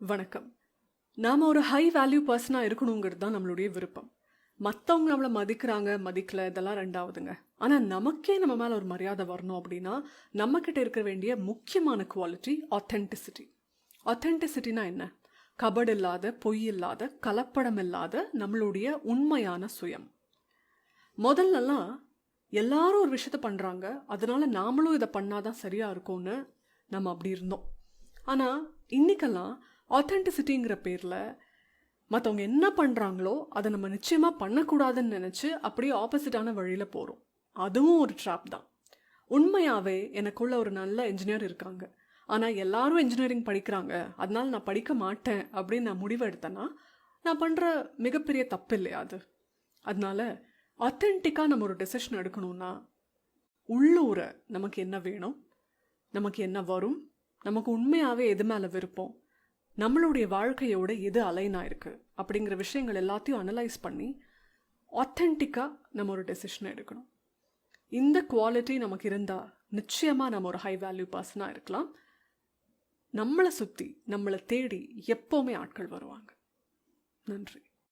வணக்கம். நாம் ஒரு ஹை வேல்யூ பர்சனாக இருக்கணுங்கிறது தான் நம்மளுடைய விருப்பம். மற்றவங்க நம்மளை மதிக்கிறாங்க மதிக்கல இதெல்லாம் ரெண்டாவதுங்க. ஆனால் நமக்கே நம்ம மேலே ஒரு மரியாதை வரணும் அப்படின்னா நம்மக்கிட்ட இருக்க வேண்டிய முக்கியமான குவாலிட்டி ஆத்தென்டிசிட்டி ஆத்தென்டிசிட்டினா என்ன? கபடு இல்லாத பொய் இல்லாத கலப்படம் இல்லாத நம்மளுடைய உண்மையான சுயம். முதல்லலாம் எல்லாரும் ஒரு விஷயத்த பண்ணுறாங்க அதனால நாமளும் இதை பண்ணாதான் சரியாக இருக்கும்னு நம்ம அப்படி இருந்தோம். ஆனால் இன்னைக்கெல்லாம் ஆத்தென்டிசிட்டிங்கிற பேரில் மற்றவங்க என்ன பண்ணுறாங்களோ அதை நம்ம நிச்சயமாக பண்ணக்கூடாதுன்னு நினச்சி அப்படியே ஆப்போசிட்டான வழியில் போகிறோம் அதுவும் ஒரு ட்ராப் தான். உண்மையாகவே எனக்குள்ள ஒரு நல்ல இன்ஜினியர் இருக்காங்க. ஆனால் எல்லாரும் இன்ஜினியரிங் படிக்கிறாங்க. அதனால் நான் படிக்க மாட்டேன் அப்படின்னு நான் முடிவு எடுத்தேன்னா நான் பண்ணுற மிகப்பெரிய தப்பு இல்லையா அது? அதனால ஆத்தென்டிக்காக நம்ம ஒரு டெசிஷன் எடுக்கணும்னா உள்ளூரை நமக்கு என்ன வேணும்? நமக்கு என்ன வரும்? நமக்கு உண்மையாகவே எது மேலே விருப்பம்? நம்மளுடைய வாழ்க்கையோட எது அலைன் இருக்கு அப்படிங்கிற விஷயங்கள் எல்லாத்தையும் அனலைஸ் பண்ணி ஆத்தென்டிக்காக நம்ம ஒரு டெசிஷனை எடுக்கணும். இந்த குவாலிட்டி நமக்கு இருந்தால் நிச்சயமாக நம்ம ஒரு ஹை வேல்யூ பர்சனாக இருக்கலாம். நம்மளை சுற்றி நம்மளை தேடி எப்போவுமே ஆட்கள் வருவாங்க. நன்றி.